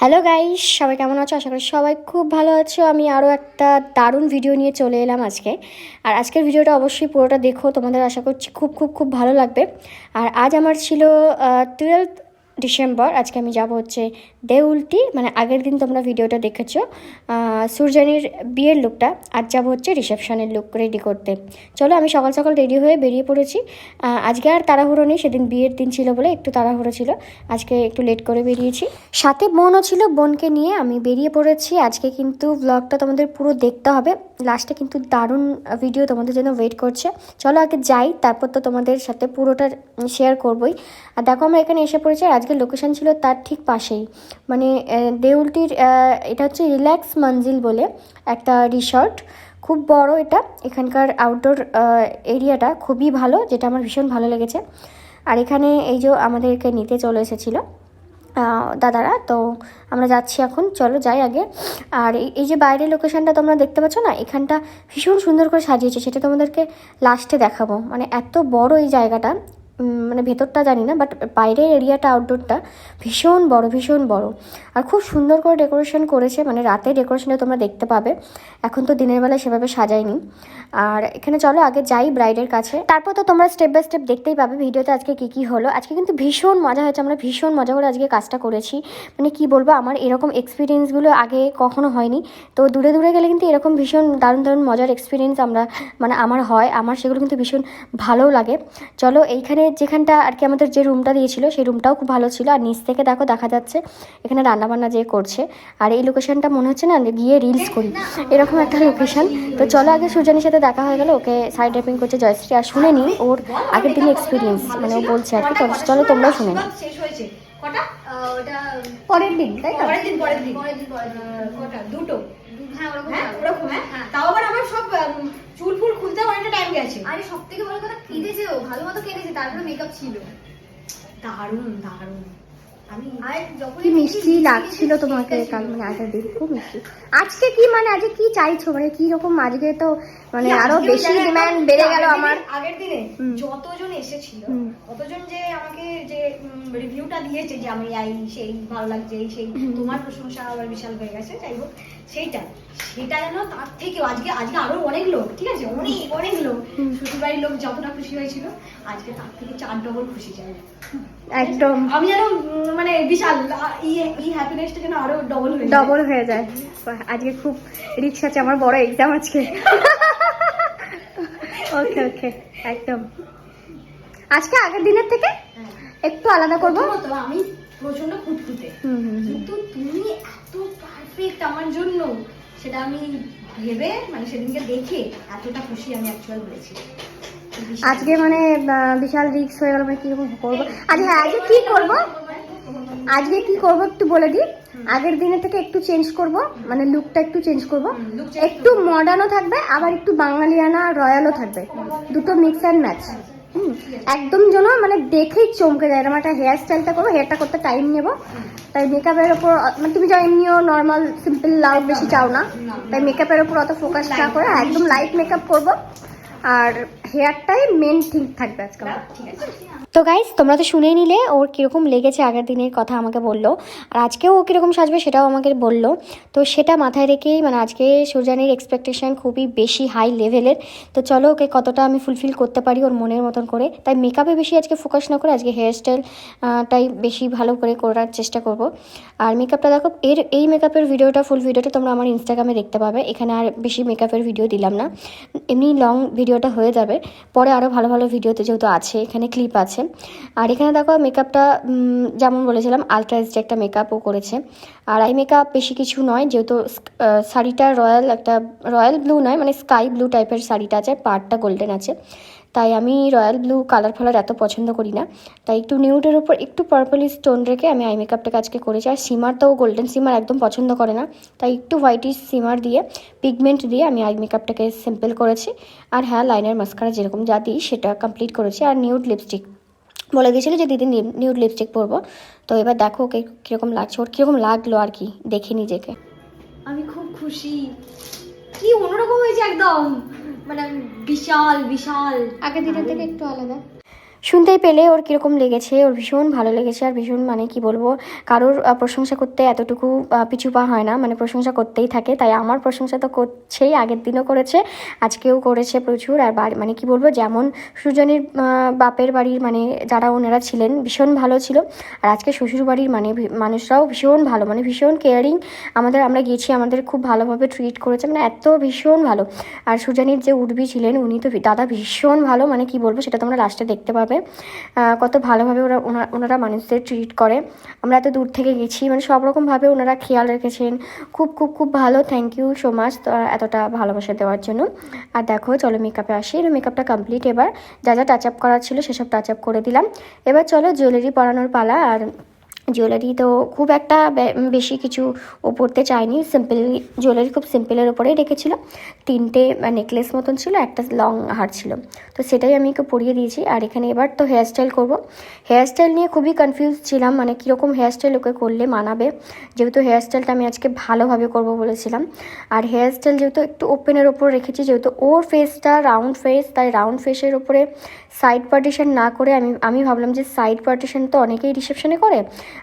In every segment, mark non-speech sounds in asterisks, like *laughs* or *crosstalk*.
Hello guys সবাই কেমন আছো? আশা করি সবাই খুব ভালো আছো। আমি আরও একটা দারুণ ভিডিও নিয়ে চলে এলাম আজকে। আর আজকের ভিডিওটা অবশ্যই পুরোটা দেখো। তোমাদের আশা করছি খুব খুব খুব ভালো লাগবে। আর আজ আমার ছিল টুয়েলভ ডিসেম্বর আজকে আমি যাব হচ্ছে দেউলটি মানে আগের দিন তোমরা ভিডিওটা দেখেছ। আহ, সুরজানির বিয়ের লুকটা আজ যাব হচ্ছে রিসেপশনের লুক রেডি করতে। চলো আমি সকাল সকাল রেডি হয়ে বেরিয়ে পড়েছি। আজকে আর তাড়াহুড়ো নেই সেদিন বিয়ের দিন ছিল বলে একটু তাড়াহুড়ো ছিল। আজকে একটু লেট করে বেরিয়েছি। সাথে বোনও ছিল বোনকে নিয়ে আমি বেরিয়ে পড়েছি। আজকে কিন্তু ব্লগটা তোমাদের পুরো দেখতে হবে। লাস্টে কিন্তু দারুণ ভিডিও তোমাদের জন্য ওয়েট করছে। চলো আগে যাই, তারপর তো তোমাদের সাথে পুরোটা শেয়ার করবই। আর দেখো আমরা এখানে এসে পড়েছি, আর আজকের লোকেশন ছিল তার ঠিক পাশেই। মানে দেউলটির এটা হচ্ছে রিল্যাক্স মঞ্জিল বলে একটা রিসর্ট খুব বড় এটা, এখানকার আউটডোর এরিয়াটা খুবই ভালো, যেটা আমার ভীষণ ভালো লেগেছে। আর এখানে এই যে আমাদেরকে নিতে চলে এসেছিল। দাদারা, তো আমরা যাচ্ছি এখন। চলো যাই আগে। আর এই যে বাইরের লোকেশানটা তোমরা দেখতে পাচ্ছ না, এখানটা ভীষণ সুন্দর করে সাজিয়েছে। সেটা তোমাদেরকে লাস্টে দেখাবো। মানে এত বড় এই জায়গাটা। মানে ভেতরটা জানি না বাট বাইরের এরিয়াটা আউটডোরটা ভীষণ বড় ভীষণ বড়। আর খুব সুন্দর করে ডেকোরেশন করেছে মানে রাতে ডেকোরেশনটা তোমরা দেখতে পাবে। এখন তো দিনের বেলায় সেভাবে সাজায়নি। আর এখানে চলো, আগে যাই ব্রাইডের কাছে। তারপর তো তোমরা স্টেপ বাই স্টেপ দেখতেই পাবে ভিডিওতে আজকে কি কি হলো। আজকে কিন্তু ভীষণ মজা হয়েছে, আমরা ভীষণ মজা করে আজকে কাজটা করেছি। মানে কি বলব, আমার এরকম এক্সপিরিয়েন্সগুলো আগে কখনো হয়নি। তো দূরে দূরে গেলে কিন্তু এরকম ভীষণ দারুণ দারুণ মজার এক্সপিরিয়েন্স আমরা মানে আমার হয়। আমার সেগুলো কিন্তু ভীষণ ভালোও লাগে। চলো, এইখানে যেখানটা আর কি আমাদের যে রুমটা দিয়েছিল সেই রুমটাও খুব ভালো ছিল। আর নিচ থেকে দেখো দেখা যাচ্ছে এখানে রান্নাবান্না যে করছে। আর এই লোকেশনটা মনে হচ্ছে না গিয়ে রিলস করি। এরকম একটা লোকেশন তো চলো আগে সুজানির সাথে দেখা হয়ে গেল। ওকে সাইড ড্রাইভিং করছে জয়শ্রী। আর শুনে নি ওর আগের দিনের এক্সপিরিয়েন্স মানে ও বলছে আর কি। তো চলো তোমরাও শুনে নিই শেষ হয়েছে কটা ওটা পরের দিন তাই তো? পরের দিন পরের দিন। পরের দিন পরের কটা? দুটো। হ্যাঁ ওরকম হ্যাঁ হ্যাঁ। হ্যাঁ। তাও আবার আমার সব চুল ফুল খুলতে অনেকটা টাইম গেছে। আরে সব থেকে বড় কথা কেঁদেছে ও ভালো মতো কেঁদেছে তারপরে মেকআপ ছিল। দারুণ দারুণ। আমি আর যখন কি মিষ্টি লাগছিল তোমাকে কাল মানে আগের দিন খুব মিষ্টি আজকে কি মানে আজকে কি চাইছো? মানে কি রকম আজকে তো মানে আরও বেশি ডিমান্ড বেড়ে গেল আমার। আগের দিনে যতজন এসেছিল। ততজন যে আমাকে যে রিভিউটা দিয়েছে যে আমি এই সেই ভালো লাগছে এই সেই তোমার প্রশংসা আবার বিশাল হয়ে গেছে যাই হোক সেইটা সেটা যেন তার থেকেও আজকে আজকে আরও অনেক লোক ঠিক আছে অনেক অনেক লোক শ্বশুর বাড়ির লোক যতটা খুশি হয়েছিল আজকে তার থেকে চার ডবল খুশি চাই। একদম। আমি যেন মানে বিশাল এই হ্যাপিনেসটা যেন আরও ডবল হয়ে ডবল হয়ে যায়। আজকে খুব রিক্স আছে আমার বড় এক্সাম আজকে। *laughs* ওকে ওকে একদম। আজকে আগের দিনের থেকে হ্যাঁ। একটু আলাদা করব? আমি প্রচণ্ড খুঁতখুঁতে। কিন্তু তুমি এত পারফেক্ট আমার জন্য সেটা আমি ভেবে মানে সেদিনকে দেখে এতটা খুশি আমি অ্যাকচুয়াল হয়েছি। আজকে মানে বিশাল রিক্স হয়ে গেল মানে কীরকম করব? আজকে হ্যাঁ আজকে কি করব? আজকে কি করব একটু বলে দিই? আগের দিনের থেকে একটু চেঞ্জ করব মানে লুকটা একটু চেঞ্জ করব। একটু মডার্নও থাকবে আবার একটু বাঙালিয়ানা রয়্যালও থাকবে। দুটো মিক্স অ্যান্ড ম্যাচ একদম যেন মানে দেখেই চমকে যায় এরকম একটা হেয়ার স্টাইলটা করব হেয়ারটা করতে টাইম নেব। তাই মেকআপের ওপর মানে তুমি যা এমনিও নর্মাল সিম্পল লাউড বেশি চাও না। তাই মেকআপের ওপর অত ফোকাস না করে একদম লাইট মেকআপ করব। আর হেয়ারটাই মেন থিং থাকবে আজকে আমার। ঠিক আছে। তো গাইজ তোমরা তো শুনে নিলে ওর কীরকম লেগেছে আগের দিনের কথা আমাকে বলল। আর আজকেও ও কীরকম সাজবে সেটাও আমাকে বলল। তো সেটা মাথায় রেখেই মানে আজকে সুজানির এক্সপেকটেশন খুবই বেশি হাই লেভেলের তো চলো ওকে কতটা আমি ফুলফিল করতে পারি ওর মনের মতন করে। তাই মেকআপে বেশি আজকে ফোকাস না করে আজকে হেয়ার স্টাইল টাই বেশি ভালো করে করার চেষ্টা করব। আর মেকআপটা দেখো এর এই মেকআপের ভিডিওটা ফুল ভিডিওটা তোমরা আমার ইনস্টাগ্রামে দেখতে পাবে। এখানে আর বেশি মেকআপের ভিডিও দিলাম না। এমনি লং ভিডিওটা হয়ে যাবে। পরে আরও ভালো ভালো ভিডিওতে যেহেতু আছে, এখানে ক্লিপ আছে। আর এখানে দেখো মেকআপটা যেমন বলেছিলাম আলট্রাইজড একটা মেকআপও করেছে। আর আই মেকআপ বেশি কিছু নয়, যেহেতু শাড়িটা রয়্যাল একটা রয়্যাল ব্লু নয় মানে স্কাই ব্লু টাইপের শাড়িটা আছে পার্টটা গোল্ডেন আছে। তাই আমি রয়্যাল ব্লু কালার ফালার এত পছন্দ করি না। তাই একটু নিউডের উপর একটু পার্পলি স্টোন রেখে আমি আই মেকআপটাকে আজকে করেছি আর সিমার তো গোল্ডেন সিমার একদম পছন্দ করে না। তাই একটু হোয়াইটিশ সিমার দিয়ে পিগমেন্ট দিয়ে আমি আই মেকআপটাকে সিম্পল করেছি। আর হ্যাঁ লাইনের মাস্কারা যেরকম যা দিই সেটা কমপ্লিট করেছি। আর নিউড লিপস্টিক বলে দিয়েছিল যে, দিদি নিউড লিপস্টিক পরবো। তো এবার দেখো ওকে কীরকম লাগছে। ওর কীরকম লাগল আর কি, দেখে নিজেকে। আমি খুব খুশি। কি অন্যরকম হয়েছে একদম। মানে বিশাল বিশাল। আগের দিনের থেকে একটু আলাদা। শুনতেই পেলে ওর কীরকম লেগেছে, ওর ভীষণ ভালো লেগেছে আর ভীষণ মানে কি বলব, কারোর প্রশংসা করতে এতটুকু পিছু পা হয় না মানে প্রশংসা করতেই থাকে, তাই আমার প্রশংসা তো করছেই, আগের দিনও করেছে, আজকেও করেছে প্রচুর, আর মানে কি বলব, যেমন সুজনের বাপের বাড়ির মানে যারা ওনারা ছিলেন, ভীষণ ভালো ছিল, আর আজকে শ্বশুর বাড়ির মানে মানুষরাও ভীষণ ভালো মানে ভীষণ কেয়ারিং আমাদের, আমরা গিয়েছি, আমাদের খুব ভালোভাবে ট্রিট করেছে মানে এত ভীষণ ভালো, আর সুজানির যে উর্বি ছিলেন, উনি তো দাদা ভীষণ ভালো মানে কি বলব, সেটা তোমরা লাস্টে দেখতে পাবে আহ, কত ভালোভাবে ওরা ওনা- ওনারা মানুষদের ট্রিট করে। আমরা এত দূর থেকে গেছি মানে সব রকমভাবে ওনারা খেয়াল রেখেছেন। খুব খুব খুব ভালো থ্যাংক ইউ সো মাচ এতটা ভালোবাসা দেওয়ার জন্য। আর দেখো চলো মেকআপে আসি। মেকআপটা কমপ্লিট এবার যা যা টাচ আপ করার ছিল সেসব টাচ আপ করে দিলাম। এবার চলো জুয়েলারি পরানোর পালা। আর জুয়েলারি তো খুব একটা বেশি কিছু ও পরতে চাইনি। সিম্পল জুয়েলারি খুব সিম্পলের ওপরেই রেখেছিল তিনটে নেকলেস মতন ছিল, একটা লং হার ছিল। তো সেটাই আমি ওকে পরিয়ে দিয়েছি। আর এখানে এবার তো হেয়ার স্টাইল করব। হেয়ার স্টাইল নিয়ে খুবই কনফিউজ ছিলাম। মানে কীরকম হেয়ার স্টাইল ওকে করলে মানাবে? যেহেতু হেয়ার স্টাইলটা আমি আজকে ভালোভাবে করব বলেছিলাম। আর হেয়ার স্টাইল যেহেতু একটু ওপেনের ওপর রেখেছি, যেহেতু ওর ফেসটা রাউন্ড ফেস তাই রাউন্ড ফেসের ওপরে সাইড পার্টিশন না করে আমি আমি ভাবলাম যে সাইড পার্টিশন তো অনেকেই রিসেপশনে করে।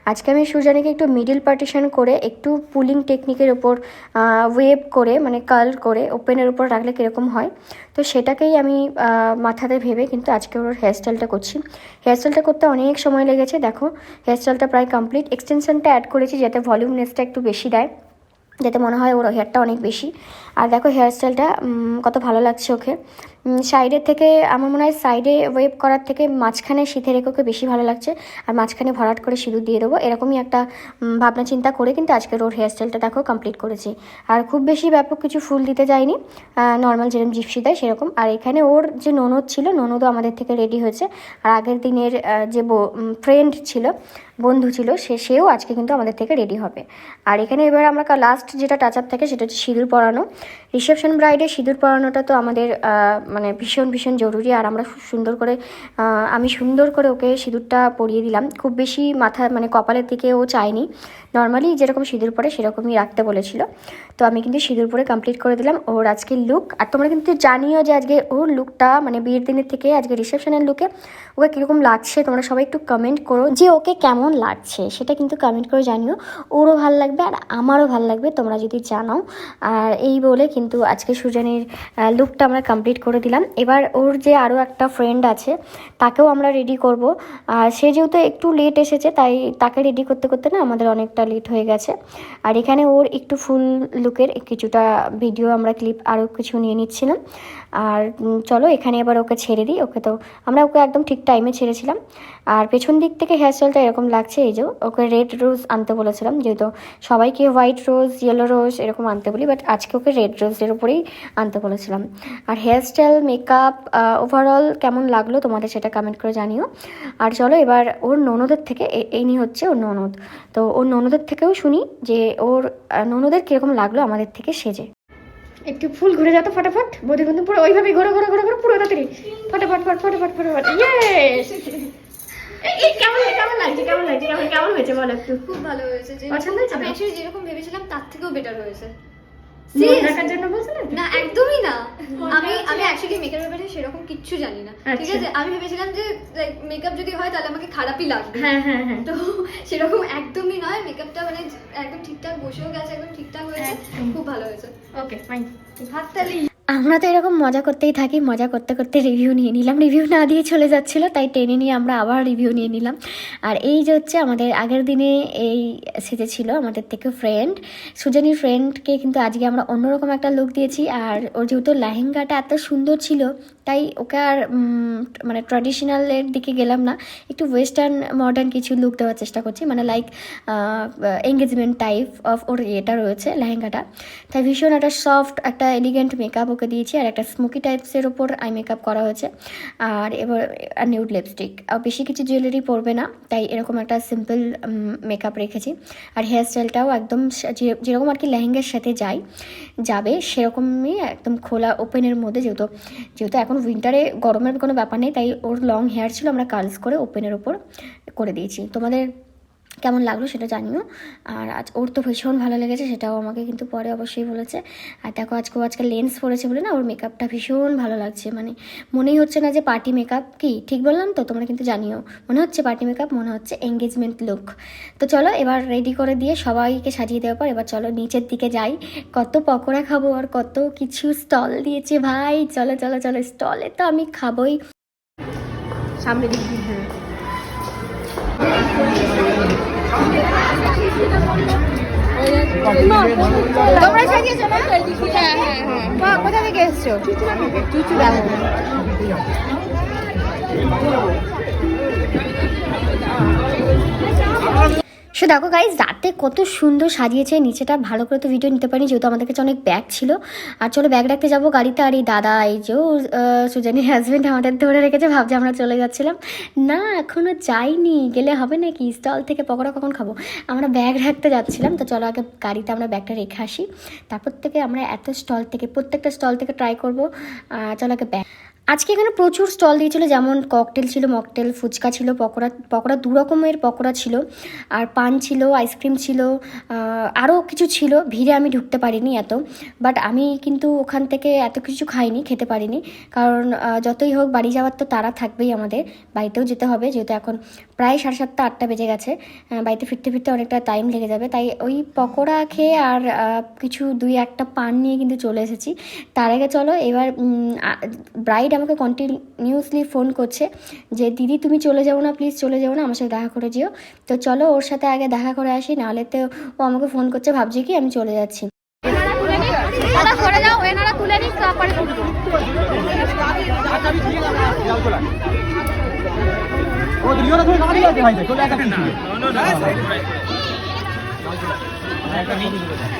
আজকে আমি সুজানিকে একটু মিডিল পার্টিশন করে একটু পুলিং টেকনিকের ওপর ওয়েভ করে মানে কার্ল করে ওপেনের উপর রাখলে কীরকম হয়, তো সেটাকেই আমি মাথাতে ভেবে কিন্তু আজকে ওর হেয়ারস্টাইলটা করছি। হেয়ারস্টাইলটা করতে অনেক সময় লেগেছে, দেখো হেয়ারস্টাইলটা প্রায় কমপ্লিট এক্সটেনশনটা অ্যাড করেছি যাতে ভলিউমনেসটা একটু বেশি দেয়, যাতে মনে হয় ওর হেয়ারটা অনেক বেশি। আর দেখো হেয়ারস্টাইলটা কত ভালো লাগছে ওকে। সাইডের থেকে আমার মনে হয় সাইডে ওয়েভ করার থেকে মাঝখানে শীতে রেখে ওকে বেশি ভালো লাগছে। আর মাঝখানে ভরাট করে সিঁদুর দিয়ে দেবো। এরকমই একটা ভাবনা চিন্তা করে কিন্তু আজকের ওর হেয়ারস্টাইলটা দেখো কমপ্লিট করেছি। আর খুব বেশি ব্যাপক কিছু ফুল দিতে যাইনি। নর্মাল যেরকম জিপসি দেয় সেরকম। আর এখানে ওর যে ননদ ছিল, ননদও আমাদের থেকে রেডি হয়েছে। আর আগের দিনের যে ফ্রেন্ড ছিল, বন্ধু ছিল, সে, সেও আজকে কিন্তু আমাদের থেকে রেডি হবে। আর এখানে এবার আমরা লাস্ট যেটা টাচ আপ থাকে সেটা হচ্ছে সিঁদুর পরানো। রিসেপশন ব্রাইডে সিঁদুর পরানোটা তো আমাদের মানে ভীষণ ভীষণ জরুরি। আর আমরা খুব সুন্দর করে আমি সুন্দর করে ওকে সিঁদুরটা পরিয়ে দিলাম। খুব বেশি মাথা মানে কপালের দিকে ও চায়নি। নর্মালি যেরকম সিঁদুর পরে সেরকমই রাখতে বলেছিল। তো আমি কিন্তু সিঁদুর পরে কমপ্লিট করে দিলাম ওর আজকের লুক আর তোমরা কিন্তু জানিও যে আজকে ওর লুকটা মানে বিয়ের দিনের থেকে আজকে রিসেপশনের লুকে ওকে কীরকম লাগছে? তোমরা সবাই একটু কমেন্ট করো যে ওকে কেমন লাগছে? সেটা কিন্তু কমেন্ট করে জানিও। ওরও ভালো লাগবে আর আমারও ভালো লাগবে, তোমরা যদি জানাও। আর এই বলে কিন্তু আজকে সুজানির লুকটা আমরা কমপ্লিট করে দিলাম। এবার ওর যে আরও একটা ফ্রেন্ড আছে, তাকেও আমরা রেডি করব। আর সে যেহেতু একটু লেট এসেছে, তাই তাকে রেডি করতে করতে না আমাদের অনেকটা লেট হয়ে গেছে। আর এখানে ওর একটু ফুল লুকের কিছুটা ভিডিও আমরা ক্লিপ আরও কিছু নিয়ে নিচ্ছিলাম। আর চলো এখানে এবার ওকে ছেড়ে দিই। ওকে তো আমরা ওকে একদম ঠিক টাইমে ছেড়েছিলাম। আর পেছন দিক থেকে হেয়ারস্টাইলটা এরকম লাগছে এই যে, ওকে রেড রোজ আনতে বলেছিলাম। যেহেতু সবাইকে হোয়াইট রোজ ইয়েলো রোজ এরকম আনতে বলি বাট আজকে ওকে রেড রোজের উপরেই আনতে বলেছিলাম। আর হেয়ারস্টাইল মেকআপ ওভারঅল কেমন লাগল তোমাদের সেটা কমেন্ট করে জানিও। আর চলো এবার ওর ননদের থেকে এই নিয়ে হচ্ছে ওর ননদ। তো ওর ননদের থেকেও শুনি যে ওর ননদের কীরকম লাগল আমাদের থেকে সেজে। একটু ফুল ঘুরে যাও তো ফটাফট। বৌদি কিন্তু পুরো ওইভাবে ঘোরো ঘোরো ঘোরো ঘোরো পুরো তাড়াতাড়ি। ফটাফট ফট ফটাফট ফটাফট। ইয়েস কেমন কেমন লাগছে কেমন লাগছে কেমন কেমন হয়েছে বলো একটু? খুব ভালো হয়েছে পছন্দ হয়েছে আমি? যেরকম ভেবেছিলাম তার থেকেও বেটার হয়েছে? রাখার জন্য বলছো না না একদমই না। আমি আমি অ্যাকচুয়ালি মেকআপ ব্যাপারে সেরকম কিচ্ছু জানি না। ঠিক আচ্ছা। আছে? আমি ভেবেছিলাম যে মেকআপ যদি হয় তাহলে আমাকে খারাপই লাগবে। হ্যাঁ হ্যাঁ হ্যাঁ। তো সেরকম একদমই নয়। মেকআপটা মানে একদম ঠিকঠাক বসেও গেছে একদম ঠিকঠাক হয়েছে। খুব ভালো হয়েছে। ওকে ফাইন হাততালি আমরা তো এরকম মজা করতেই থাকি, মজা করতে করতে রিভিউ নিয়ে নিলাম। রিভিউ না দিয়ে চলে যাচ্ছিল, তাই টেনে নিয়ে আমরা আবার রিভিউ নিয়ে নিলাম। আর এই যে হচ্ছে আমাদের আগের দিনে এই সেজে ছিল আমাদের থেকে ফ্রেন্ড সুজানির ফ্রেন্ডকে কিন্তু আজকে আমরা অন্যরকম একটা লুক দিয়েছি। আর ওর যেহেতু লেহেঙ্গাটা এত সুন্দর ছিল তাই ওকে আর মানে ট্র্যাডিশনালের দিকে গেলাম না। একটু ওয়েস্টার্ন মডার্ন কিছু লুক দেওয়ার চেষ্টা করছি। মানে লাইক এঙ্গেজমেন্ট টাইপ অফ ওর ইয়েটা রয়েছে, লেহেঙ্গাটা। তাই ভীষণ একটা সফট একটা এলিগেন্ট মেকআপ ওকে দিয়েছি আর একটা স্মোকি টাইপসের ওপর আই মেকআপ করা হয়েছে। আর এবার নিউড লিপস্টিক আর বেশি কিছু জুয়েলারি পরবে না, তাই এরকম একটা সিম্পল মেকআপ রেখেছি। আর হেয়ার স্টাইলটাও একদম যেরকম আর কি লেহেঙ্গার সাথে যাই যাবে, সেরকমই একদম খোলা ওপেনের মধ্যে, যেহেতু যেহেতু এখন উইন্টারে গরমের কোনো ব্যাপার নেই, তাই ওর লং হেয়ার ছিল, আমরা কার্লস করে ওপেনের ওপর করে দিয়েছি। তোমাদের কেমন লাগল সেটা জানিও। আর আজ ওর তো ভীষণ ভালো লেগেছে, সেটাও আমাকে কিন্তু পরে অবশ্যই বলেছে। আর দেখো আজকে আজকে লেন্স পরেছে বলে না, ওর মেকআপটা ভীষণ ভালো লাগছে। মানে মনেই হচ্ছে না যে পার্টি মেকআপ কি? ঠিক বললাম তো? তোমরা কিন্তু জানিও। মনে হচ্ছে পার্টি মেকআপ মনে হচ্ছে এঙ্গেজমেন্ট লুক তো চলো এবার রেডি করে দিয়ে সবাইকে সাজিয়ে দেওয়ার পর এবার চলো নিচের দিকে যাই। কত পকোড়া খাব আর কত কিছু স্টল দিয়েছে ভাই। চলো চলো চলো স্টলে তো আমি খাবোই। সামনে দিক তোমরা সাজিয়েছো না? হ্যাঁ হ্যাঁ হ্যাঁ। কোথা থেকে এসছো? চুচু দেখো সে দেখো গাইজ রাতে কত সুন্দর সাজিয়েছে, নিচেটা ভালো করে তো ভিডিও নিতে পারিনি, যেহেতু আমাদের কাছে অনেক ব্যাগ ছিল। আর চলো ব্যাগ রাখতে যাব গাড়িতে, আর এই দাদা, এই যে সুজানির হাজব্যান্ড আমাদের ধরে রেখেছে, ভাবছে আমরা চলে যাচ্ছিলাম। না এখনও যাইনি, গেলে হবে নাকি? স্টল থেকে পকোড়া কখন খাব? আমরা ব্যাগ রাখতে যাচ্ছিলাম, তো চলো আগে গাড়িতে আমরা ব্যাগটা রেখে আসি। তারপর থেকে আমরা এত স্টল থেকে, প্রত্যেকটা স্টল থেকে ট্রাই করব। চলো আগে ব্যাগ আজকে এখানে প্রচুর স্টল দিয়েছিল, যেমন ককটেল ছিল মকটেল ফুচকা ছিল, পকোড়া পকোড়া দু রকমের পকোড়া ছিল, আর পান ছিল আইসক্রিম ছিল আরও কিছু ছিল, ভিড়ে আমি ঢুকতে পারিনি এত বাট আমি কিন্তু ওখান থেকে এত কিছু খাইনি, খেতে পারিনি, কারণ যতই হোক বাড়ি যাওয়ার তো তারা থাকবেই আমাদের, বাড়িতেও যেতে হবে, যেহেতু এখন প্রায় সাড়ে সাতটা, আটটা বেজে গেছে বাড়িতে ফিরতে ফিরতে অনেকটা টাইম লেগে যাবে, তাই ওই পকোড়া খেয়ে আর কিছু দুই একটা পান নিয়ে কিন্তু চলে এসেছি, তার আগে চলো এবার ব্রাইড আমাকে কন্টিনিউসলি ফোন করছে যে, দিদি, তুমি চলে যাও না প্লিজ চলে যাও না, আমার সাথে দেখা করে যেও। তো চলো, ওর সাথে আগে দেখা করে আসি, নাহলে তো ও আমাকে ফোন করছে, ভাবছে কি আমি চলে যাচ্ছি।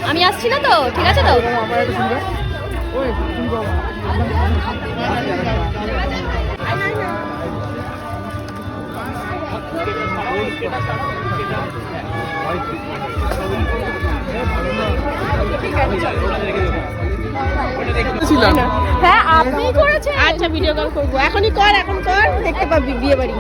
আমি আসছি না তো, ঠিক আছে তো? হ্যাঁ আপনি করেছেন। আচ্ছা ভিডিও কল করব। এখনই কর এখন কর। দেখতে পাবি বিয়ে বাড়ি।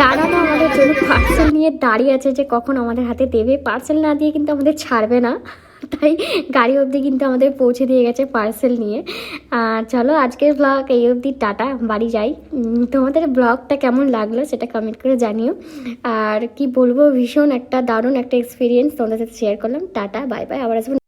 দাদা তো আমাদের জন্য পার্সেল নিয়ে দাঁড়িয়ে আছে যে কখন আমাদের হাতে দেবে। পার্সেল না দিয়ে কিন্তু আমাদের ছাড়বে না। তাই গাড়ি অবধি কিন্তু আমাদের পৌঁছে দিয়ে গেছে পার্সেল নিয়ে। আর চলো আজকের ব্লগ এই অবধি, টাটা, বাড়ি যাই। তোমাদের ব্লগটা কেমন লাগল সেটা কমেন্ট করে জানিও। আর কি বলব, ভীষণ একটা দারুণ একটা এক্সপিরিয়েন্স তোমাদের সাথে শেয়ার করলাম। টাটা বাই বাই আবার আসব